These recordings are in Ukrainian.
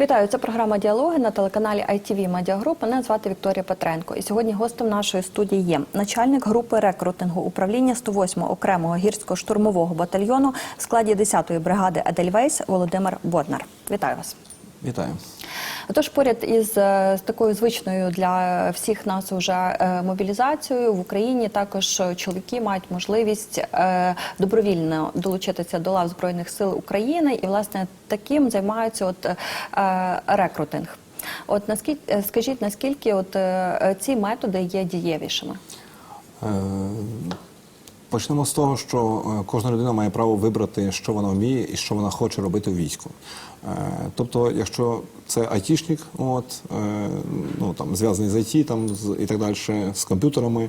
Вітаю, це програма Діалоги на телеканалі ITV Медіагруп. Мене звати Вікторія Петренко. І сьогодні гостем нашої студії є начальник групи рекрутингу управління 108-го окремого гірсько-штурмового батальйону в складі 10-ї бригади Едельвейс Володимир Боднар. Вітаю вас. Вітаю. Тож поряд із е, такою звичною для всіх нас уже е, мобілізацією в Україні також чоловіки мають можливість е, добровільно долучитися до лав збройних сил України, і власне таким займаються от рекрутинг. От наскільки скажіть, наскільки от ці методи є дієвішими? Почнемо з того, що е, кожна людина має право вибрати, що вона вміє і що вона хоче робити у війську. Е, Тобто, якщо це айтішник, от е, ну там зв'язаний з IT, там з і так далі, з комп'ютерами,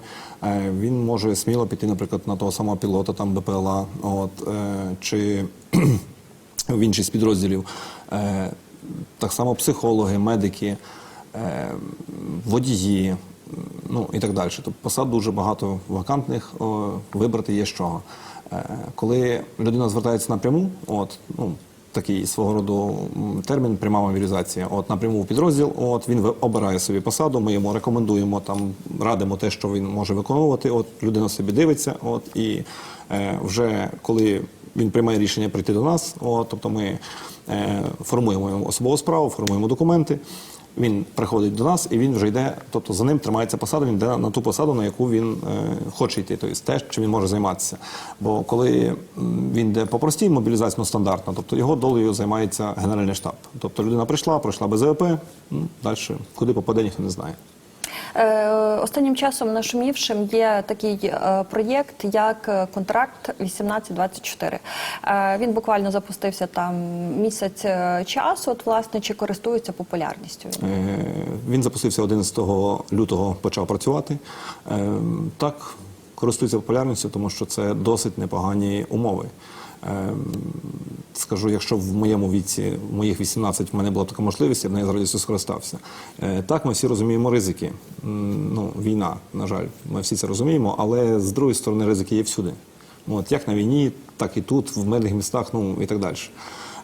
він може сміло піти, наприклад, на того самого пілота, там БПЛА, от чи в інші з підрозділів. Так само психологи, медики, водії, ну і так далі. Тобто посад дуже багато вакантних, о, вибрати є з чого. Е, Коли людина звертається напряму, от, ну, такий свого роду термін пряма мобілізація, от напряму в підрозділ, от він обирає собі посаду, ми йому рекомендуємо там, радимо те, що він може виконувати. От людина собі дивиться, от і е, вже коли він приймає рішення прийти до нас, от, тобто ми е, формуємо особову справу, формуємо документи. Він приходить до нас і він вже йде, тобто за ним тримається посада, він йде на ту посаду, на яку він е, хоче йти, тобто те, чим він може займатися. Бо коли він йде по простій мобілізації, ну, стандартно, тобто його долею займається Генеральний штаб. Тобто людина прийшла, пройшла БЗВП, ну, далі куди попаде, ніхто не знає. Е, Останнім часом нашумівшим є такий е, проєкт, як е, контракт 1824. Е, Він буквально запустився там місяць часу. От власне чи користується популярністю? він? Запустився 11 лютого, почав працювати. Так, користується популярністю, тому що це досить непогані умови. Скажу, якщо в моєму віці, в моїх 18, в мене була така можливість, я б нею з радістю скористався. Е, Так, ми всі розуміємо ризики. Ну, війна, на жаль, ми всі це розуміємо, але з другої сторони ризики є всюди. Ну, От, як на війні, так і тут, в мирних містах, ну і так далі.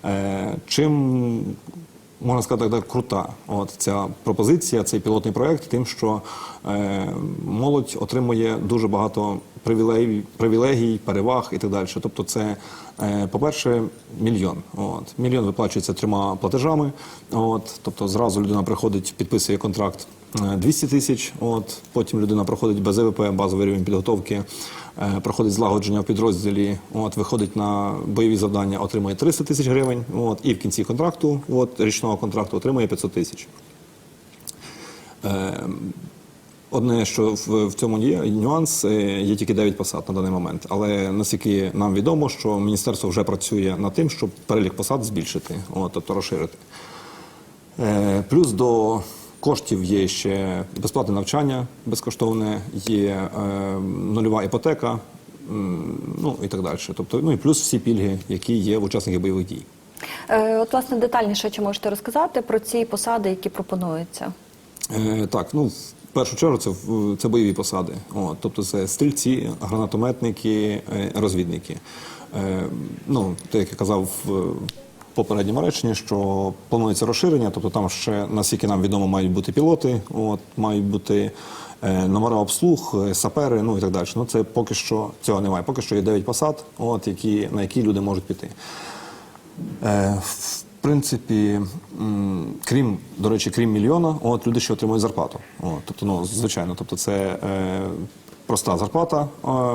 Е, Чим можна сказати, так крута. От ця пропозиція, цей пілотний проект, тим, що е, молодь отримує дуже багато привілегій, привілегій, переваг і так далі. Тобто, це, по-перше, мільйон. От мільйон виплачується трьома платежами. От, тобто, зразу людина приходить, підписує контракт. е, 200 тисяч, от потім людина проходить БЗВП, базовий рівень підготовки, е, проходить злагодження в підрозділі, от виходить на бойові завдання, отримує 300 тисяч гривень, от і в кінці контракту, от річного контракту, отримує 500 тисяч. Одне, що в, в цьому є нюанс, е, є тільки 9 посад на даний момент. Але наскільки нам відомо, що міністерство вже працює над тим, щоб перелік посад збільшити, от, тобто розширити. Е, Плюс до коштів є ще безплатне навчання безкоштовне, є е, нульова іпотека, ну і так далі. Тобто, ну і плюс всі пільги, які є в учасників бойових дій. Е, От власне детальніше чи можете розказати про ці посади, які пропонуються? Е, так, ну першу чергу це це бойові посади. От, тобто це стрільці, гранатометники, е, розвідники. Е, ну, те, як я казав в попередньому реченні, що планується розширення, тобто там ще, наскільки нам відомо, мають бути пілоти, от, мають бути е, номера обслуг, е, сапери, ну і так далі. Ну це поки що цього немає. Поки що є 9 посад, от, які, на які люди можуть піти. Е, принципі, крім, до речі, крім мільйона, от люди ще отримують зарплату. От, тобто, ну, звичайно, тобто це е, проста зарплата.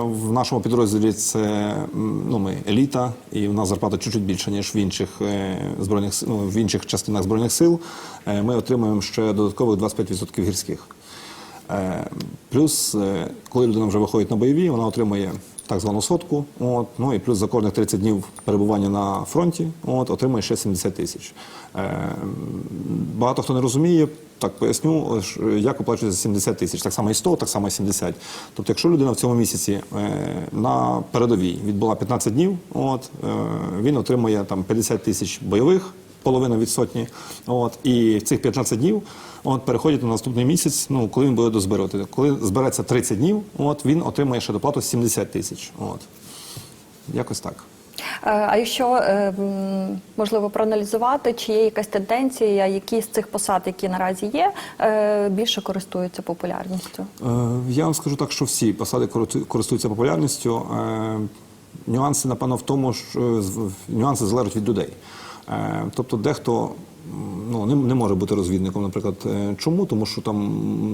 В нашому підрозділі це ну, ми еліта, і в нас зарплата чуть-чуть більша, ніж в інших е, збройних ну, в інших частинах збройних сил. Е, ми отримуємо ще додаткових 25% гірських. Е, Плюс, коли людина вже виходить на бойові, вона отримує так звану сотку. От, ну і плюс за кожних 30 днів перебування на фронті от, отримує ще 70 тисяч. Е, Багато хто не розуміє, так поясню, як оплачується 70 тисяч. Так само і 100, так само і 70. Тобто, якщо людина в цьому місяці е, на передовій відбула 15 днів, от, е, він отримує там 50 тисяч бойових половина від сотні. От, і цих 15 днів от, переходять на наступний місяць, ну, коли він буде дозбирати. Коли збереться 30 днів, от, він отримає ще доплату 70 тисяч. От. Якось так. Е, А якщо е, можливо проаналізувати, чи є якась тенденція, які з цих посад, які наразі є, е, більше користуються популярністю? Я вам скажу так, що всі посади користуються популярністю. Нюанси, напевно, в тому, що нюанси залежать від людей. Е, Тобто, дехто ну, не, не може бути розвідником, наприклад. Е, Чому? Тому що там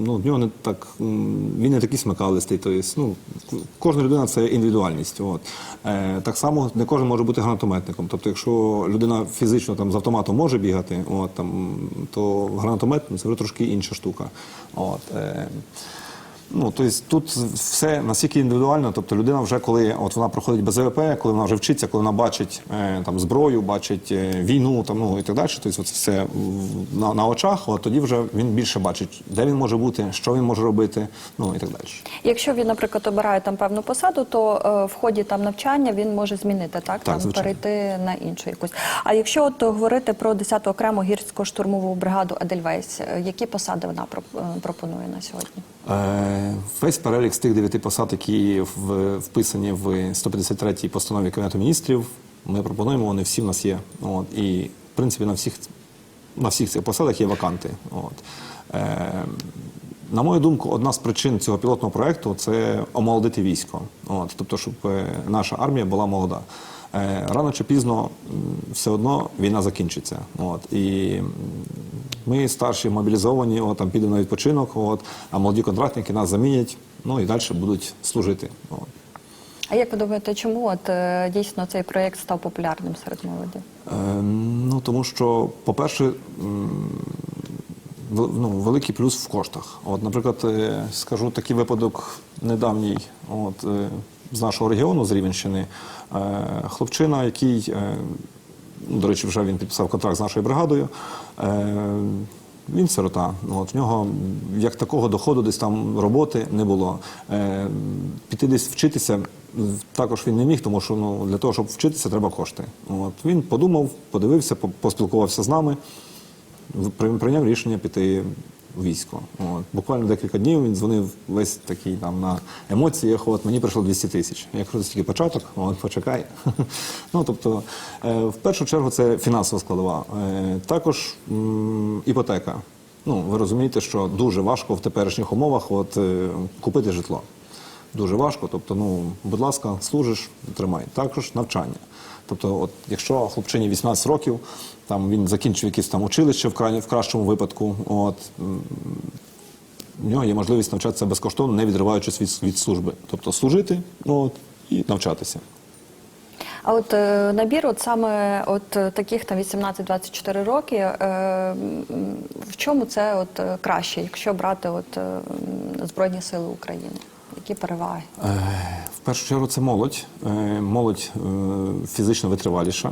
ну, в нього не так, він не такий смикалистий. Тобто, ну, кожна людина це індивідуальність. От. Е, Так само не кожен може бути гранатометником. Тобто, якщо людина фізично там, з автоматом може бігати, от, там, то гранатомет це вже трошки інша штука. От, е, Ну, тобто тут все настільки індивідуально. Тобто людина вже коли от вона проходить БЗВП, коли вона вже вчиться, коли вона бачить е, там зброю, бачить е, війну, там ну і так далі. Тобто це все на, на очах. От тоді вже він більше бачить, де він може бути, що він може робити, ну і так далі. Якщо він, наприклад, обирає там певну посаду, то е, в ході там навчання він може змінити так, там перейти на іншу якусь. А якщо от говорити про 10-ту окрему гірсько-штурмову бригаду Едельвейс, е, які посади вона е, пропонує на сьогодні? Е, Весь перелік з тих дев'яти посад, які вписані в 153-й постанові Кабінету міністрів, ми пропонуємо, вони всі в нас є. От, і, в принципі, на всіх, на всіх цих посадах є ваканти. От. Е, на мою думку, одна з причин цього пілотного проєкту – це омолодити військо. От, тобто, щоб е, наша армія була молода. Е, Рано чи пізно все одно війна закінчиться. От, і ми старші мобілізовані, от, там підемо на відпочинок, от, а молоді контрактники нас замінять, ну і далі будуть служити. От. А як ви думаєте, чому от е, дійсно цей проєкт став популярним серед молоді? Е, ну, тому що, по-перше, ну, великий плюс в коштах. От, наприклад, е, скажу такий випадок недавній от, е, з нашого регіону, з Рівенщини. Хлопчина, який, до речі, вже він підписав контракт з нашою бригадою. Е, Він сирота. От, в нього як такого доходу, десь там роботи не було. Е, піти десь вчитися також він не міг, тому що ну, для того, щоб вчитися, треба кошти. От, він подумав, подивився, поспілкувався з нами, при- прийняв рішення піти військо. От, буквально декілька днів він дзвонив весь такий там на емоціях. От мені прийшло 200 тисяч. Я кажу, тільки початок, от почекай. ну тобто, е, в першу чергу, це фінансова складова. Е, також іпотека. Ну, ви розумієте, що дуже важко в теперішніх умовах от, е, купити житло. Дуже важко. Тобто, ну, будь ласка, служиш, тримай. Також навчання. Тобто, от, якщо хлопчині 18 років, там він закінчив якесь там училище в, крайні, в кращому випадку, от, в нього є можливість навчатися безкоштовно, не відриваючись від, від служби. Тобто служити от, і навчатися. А от е, набір, от саме от е, таких там 18-24 роки, е, в чому це от е, краще, якщо брати от е, Збройні Сили України? Які переваги? Е, В першу чергу це молодь. Е, Молодь е, фізично витриваліша.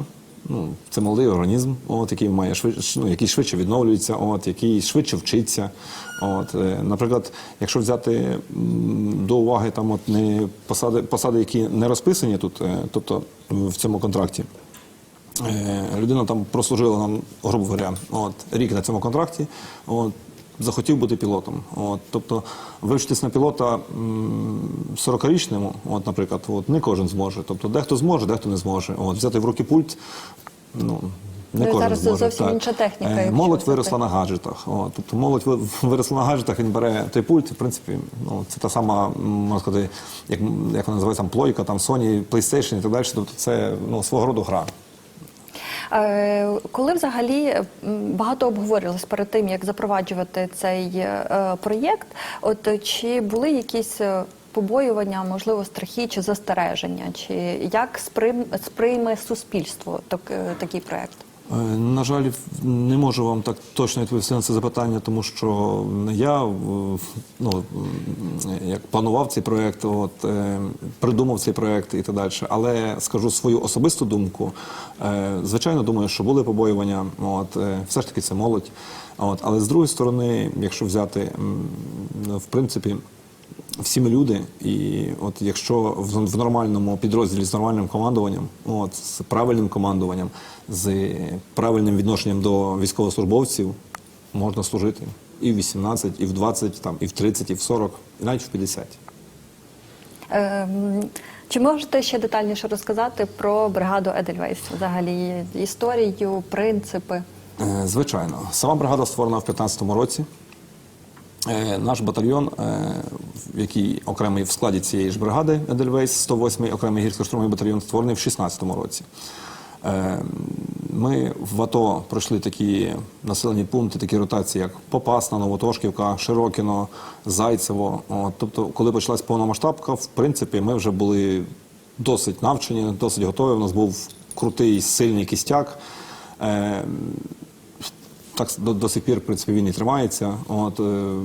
Ну, це молодий організм, от, який має швидше, ну, який швидше відновлюється, от, який швидше вчиться. От, наприклад, якщо взяти до уваги там, от, не посади, посади, які не розписані тут, тобто в цьому контракті. Людина там прослужила нам, грубо говоря, от, рік на цьому контракті, от, захотів бути пілотом. От, тобто вивчитись на пілота м, 40-річному, от, наприклад, от, не кожен зможе. Тобто дехто зможе, дехто не зможе. От, взяти в руки пульт, ну, не Ну, кожен зараз зможе. зовсім інша техніка, Е, Молодь виросла на гаджетах. От, тобто молодь ви- виросла на гаджетах, він бере той пульт, в принципі, ну, це та сама, можна сказати, як, як вона називається, там, плойка, там, Sony, PlayStation і так далі. Тобто це ну, свого роду гра. Е, Коли взагалі багато обговорювалось перед тим, як запроваджувати цей е, проєкт, от чи були якісь е, побоювання, можливо, страхи чи застереження, чи як сприйм, сприйме суспільство так, такий проєкт? Е, На жаль, не можу вам так точно відповісти на це запитання, тому що я е, ну, як планував цей проект, от, е, придумав цей проект і так далі. Але скажу свою особисту думку. Е, Звичайно, думаю, що були побоювання. От, е, все ж таки це молодь. От, але з другої сторони, якщо взяти, в принципі, всі ми люди, і от якщо в, в нормальному підрозділі з нормальним командуванням, от з правильним командуванням, з правильним відношенням до військовослужбовців, можна служити і в 18, і в 20, там, і в 30, і в 40, і навіть в 50. Ем, Чи можете ще детальніше розказати про бригаду Едельвейс? Взагалі історію, принципи? Е, Звичайно, сама бригада створена в 2015 році. Е, Наш батальйон, е, який окремий в складі цієї ж бригади Едельвейс, 108-й окремий гірсько-штурмовий батальйон, створений в 2016 році. Е, Ми в АТО пройшли такі населені пункти, такі ротації, як Попасна, Новотошківка, Широкіно, Зайцево. Тобто, коли почалась повномасштабка, в принципі, ми вже були досить навчені, досить готові. У нас був крутий, сильний кістяк. Е, так до, до сих пір, в принципі, він і тримається. От, е,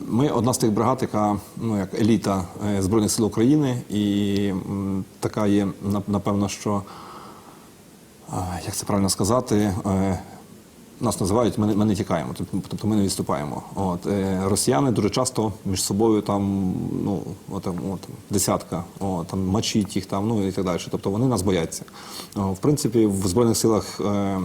ми одна з тих бригад, яка ну як еліта е, Збройних сил України, і м, така є, напевно, що а, як це правильно сказати, е, нас називають, ми, ми не тікаємо, тобто- ми не відступаємо. От, е, росіяни дуже часто між собою там, ну, от, от, десятка, о, там, мочить їх там, ну і так далі. Тобто вони нас бояться. О, в принципі, в Збройних силах е,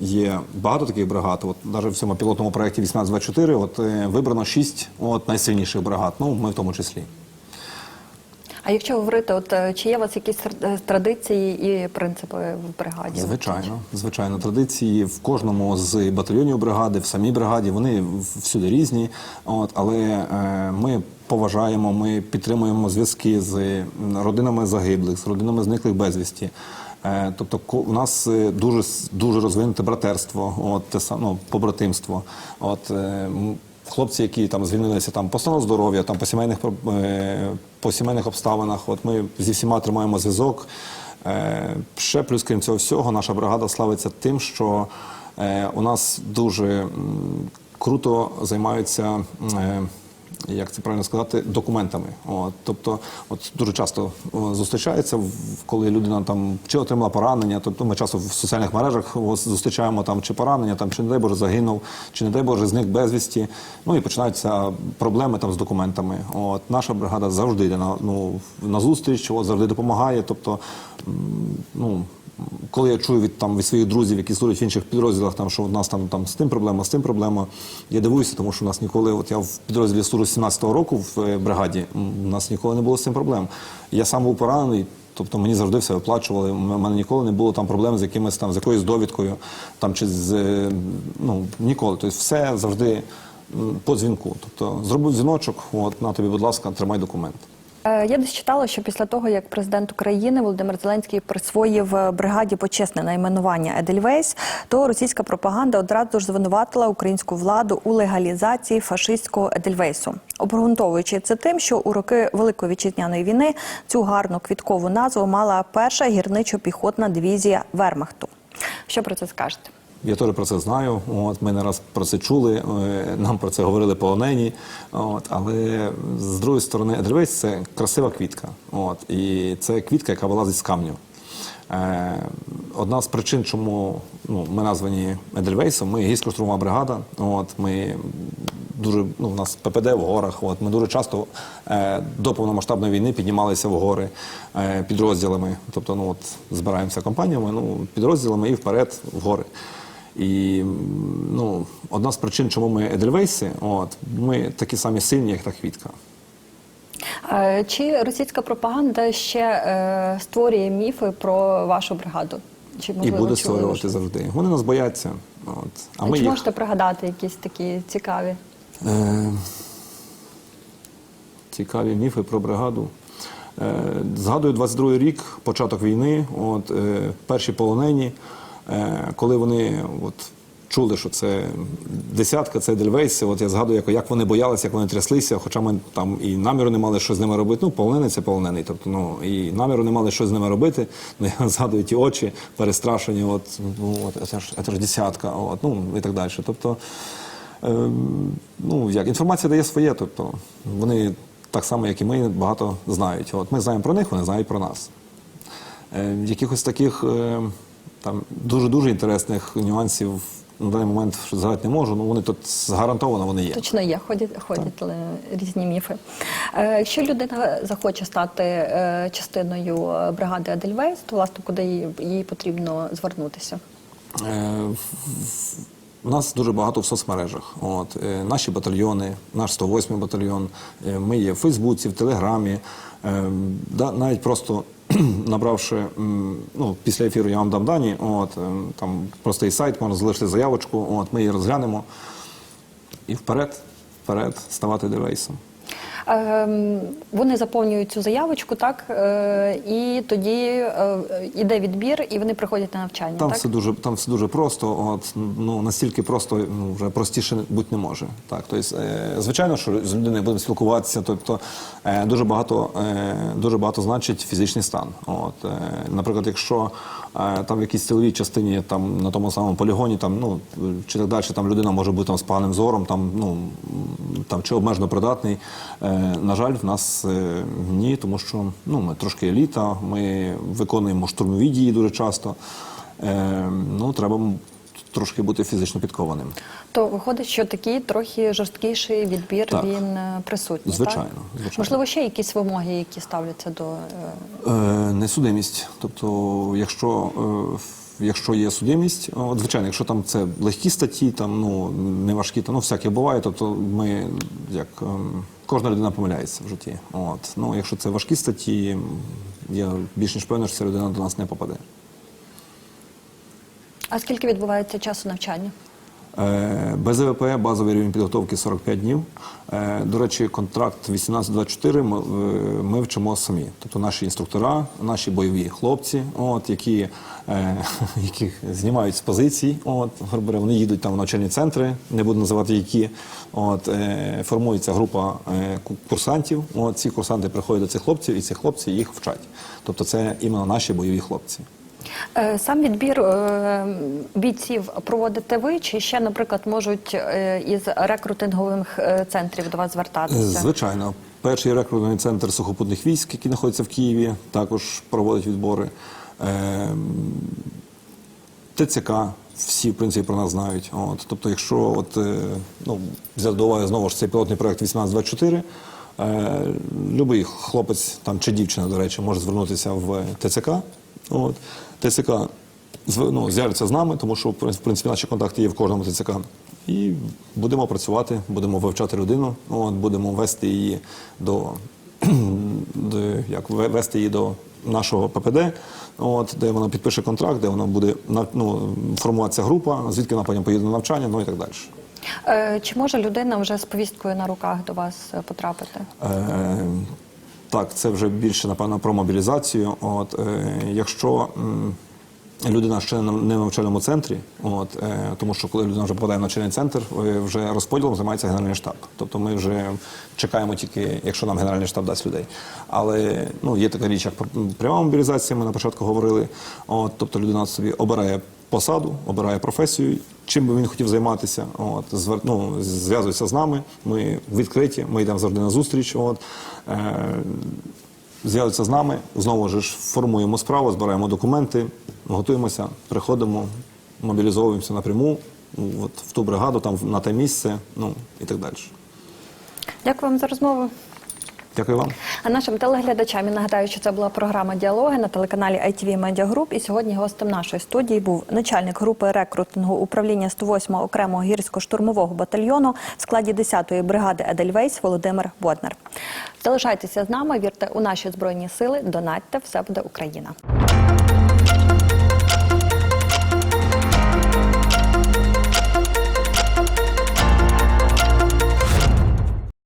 є багато таких бригад. От, навіть в цьому пілотному проєкті 1824 от, е, вибрано шість от, найсильніших бригад, ну, ми в тому числі. А якщо говорити, от е, чи є у вас якісь е, традиції і принципи в бригаді? Звичайно, звичайно, традиції в кожному з батальйонів бригади, в самій бригаді, вони всюди різні. От, але е, ми поважаємо, ми підтримуємо зв'язки з родинами загиблих, з родинами зниклих безвісті. Е, тобто у нас дуже дуже розвинуте братерство, от те саме ну, побратимство. От хлопці, які там звільнилися там по стану здоров'я, там по сімейних е, по сімейних обставинах. От ми зі всіма тримаємо зв'язок. Е, Ще плюс крім цього всього, наша бригада славиться тим, що е, у нас дуже круто займаються. е, Як це правильно сказати, документами. От, тобто, от дуже часто зустрічається, коли людина там чи отримала поранення, тобто ми часто в соціальних мережах зустрічаємо там чи поранення, там чи не дай Боже загинув, чи не дай Боже зник безвісті. Ну і починаються проблеми там з документами. От наша бригада завжди йде на ну на зустріч, от, завжди допомагає. Тобто, ну коли я чую від там від своїх друзів, які служать в інших підрозділах, там що у нас там там з тим проблема, з тим проблема. Я дивуюся, тому що у нас ніколи, от я в підрозділі служу 17-го року в е, бригаді, у нас ніколи не було з цим проблем. Я сам був поранений. Тобто мені завжди все виплачували. У мене ніколи не було там проблем з якимось там з якоюсь довідкою, там чи з е, ну ніколи. Тобто все завжди по дзвінку. Тобто зробив дзвіночок, от на тобі, будь ласка, тримай документ. Е, Я десь читала, що після того, як президент України Володимир Зеленський присвоїв е, бригаді почесне найменування Едельвейс, то російська пропаганда одразу ж звинуватила українську владу у легалізації фашистського Едельвейсу, обґрунтовуючи це тим, що у роки Великої вітчизняної війни цю гарну квіткову назву мала перша гірничо-піхотна дивізія Вермахту. Що про це скажете? Я теж про це знаю. От ми не раз про це чули. е, Нам про це говорили полонені. От, але з другої сторони, Едельвейс – це красива квітка. От, і це квітка, яка вилазить з камню. Е, одна з причин, чому ну, ми названі Едельвейсом, ми гірсько-штурмова бригада. От, ми дуже, ну, у нас ППД в горах. От, ми дуже часто е, до повномасштабної війни піднімалися в гори е, підрозділами. Тобто, ну, от, збираємося компаніями, ну, підрозділами і вперед в гори. І ну, одна з причин, чому ми Едельвейси, от, ми такі самі сильні, як та квітка. Чи російська пропаганда ще е, створює міфи про вашу бригаду? Чи І буде створювати вже? завжди. Вони нас бояться. От. А ми чи їх. можете пригадати якісь такі цікаві? Е, цікаві міфи про бригаду. Е, згадую 22-й рік, початок війни, от, е, перші полонені, коли вони от, чули, що це десятка, це Дельвейси. От я згадую, як, вони боялися, як вони тряслися, хоча ми там і наміру не мали, що з ними робити. Ну, полонений це полонений. Тобто, ну, і наміру не мали, що з ними робити. Ну, я згадую ті очі перестрашені, от, ну, от, це, ж, це ж десятка, от, ну, і так далі. Тобто, Ем, ну, як інформація дає своє, тобто вони так само, як і ми, багато знають. От ми знаємо про них, вони знають про нас. Е, якихось таких е, там дуже-дуже інтересних нюансів на даний момент згадати не можу, ну вони тут гарантовано вони є. Точно є, ходять, ходять різні міфи. Е, Якщо людина захоче стати е, частиною е, бригади Адельвейс, то власне куди їй, їй потрібно звернутися? У нас дуже багато в соцмережах. От, е, наші батальйони, наш 108 батальйон, е, ми є в Фейсбуці, в Телеграмі. Е, да, навіть просто набравши, ну, після ефіру я вам дам дані, от, е, там простий сайт, можна залишити заявочку, от, ми її розглянемо. І вперед, вперед, ставати девейсом. Ем, Вони заповнюють цю заявочку, так е, і тоді е, іде відбір, і вони приходять на навчання. Там так? все дуже там все дуже просто. От ну настільки просто ну вже простіше бути не може. Так, тобто, е, звичайно, що з людиною будемо спілкуватися. Тобто е, дуже багато е, дуже багато значить фізичний стан. От, е, наприклад, якщо е, там в якійсь ціловій частині, там на тому самому полігоні, там ну чи так далі, там людина може бути там з поганим зором, там ну там чи обмежено придатний. Е, на жаль, в нас е, ні, тому що ну ми трошки еліта, ми виконуємо штурмові дії дуже часто. Е, ну, треба трошки бути фізично підкованим. То виходить, що такий трохи жорсткіший відбір Так. він е, присутній. Звичайно, так? звичайно. Можливо, ще якісь вимоги, які ставляться до е, Е, несудимість. Тобто, якщо, е, якщо є судимість, от, звичайно, якщо там це легкі статті, там ну не важкі, то ну всяке буває. Тобто, ми як ем, кожна людина помиляється в житті. От ну, якщо це важкі статті, я більш ніж певний, що ця людина до нас не попаде. А скільки відбувається часу навчання? Е, Без ЕВП базовий рівень підготовки 45 днів. Е, До речі, контракт 1824 ми, е, ми вчимо самі. Тобто наші інструктора, наші бойові хлопці, от, які, е, знімають з позицій, от, говоря, вони їдуть там в навчальні центри, не буду називати які. От, формується група курсантів. От, ці курсанти приходять до цих хлопців, і ці хлопці їх вчать. Тобто це іменно наші бойові хлопці. Е, Сам відбір е, бійців проводите ви, чи ще, наприклад, можуть е, із рекрутингових центрів до вас звертатися? Звичайно, перший рекрутний центр сухопутних військ, який знаходиться в Києві, також проводить відбори. ТЦК, всі в принципі про нас знають. От, тобто, якщо от, ну, взяти до уваги знову ж цей пілотний проект 1824, е, любий хлопець там, чи дівчина, до речі, може звернутися в ТЦК. От, ТЦК ну, з'являться з нами, тому що в принципі, наші контакти є в кожному ТЦК. І будемо працювати, будемо вивчати людину, от, будемо вести її до, до як вести її до нашого ППД, от, де вона підпише контракт, де вона буде ну, формуватися група, звідки вона потім поїде на навчання, ну і так далі. Е, Чи може людина вже з повісткою на руках до вас е, потрапити? Е, так, це вже більше, напевно, про мобілізацію. От, е, якщо людина ще не в навчальному центрі, от, е, тому що коли людина вже попадає в навчальний центр, е, вже розподілом займається Генеральний штаб. Тобто ми вже чекаємо тільки, якщо нам Генеральний штаб дасть людей. Але ну, є така річ, як пр- пряма мобілізація, ми на початку говорили. От, тобто людина собі обирає посаду, обирає професію, чим би він хотів займатися. От, звер... ну, зв'язується з нами, ми відкриті, ми йдемо завжди на зустріч. От, е... Зв'язується з нами, знову ж формуємо справу, збираємо документи, готуємося, приходимо, мобілізовуємося напряму ну, от, в ту бригаду, там на те місце, ну і так далі. Дякую вам за розмову. Дякую вам. А нашим телеглядачам я нагадаю, що це була програма Діалоги на телеканалі ITV Media Group. І сьогодні гостем нашої студії був начальник групи рекрутингу управління 108 окремого гірсько-штурмового батальйону в складі 10-ї бригади Едельвейс Володимир Боднар. Залишайтеся з нами, вірте у наші збройні сили, донатьте, все буде Україна.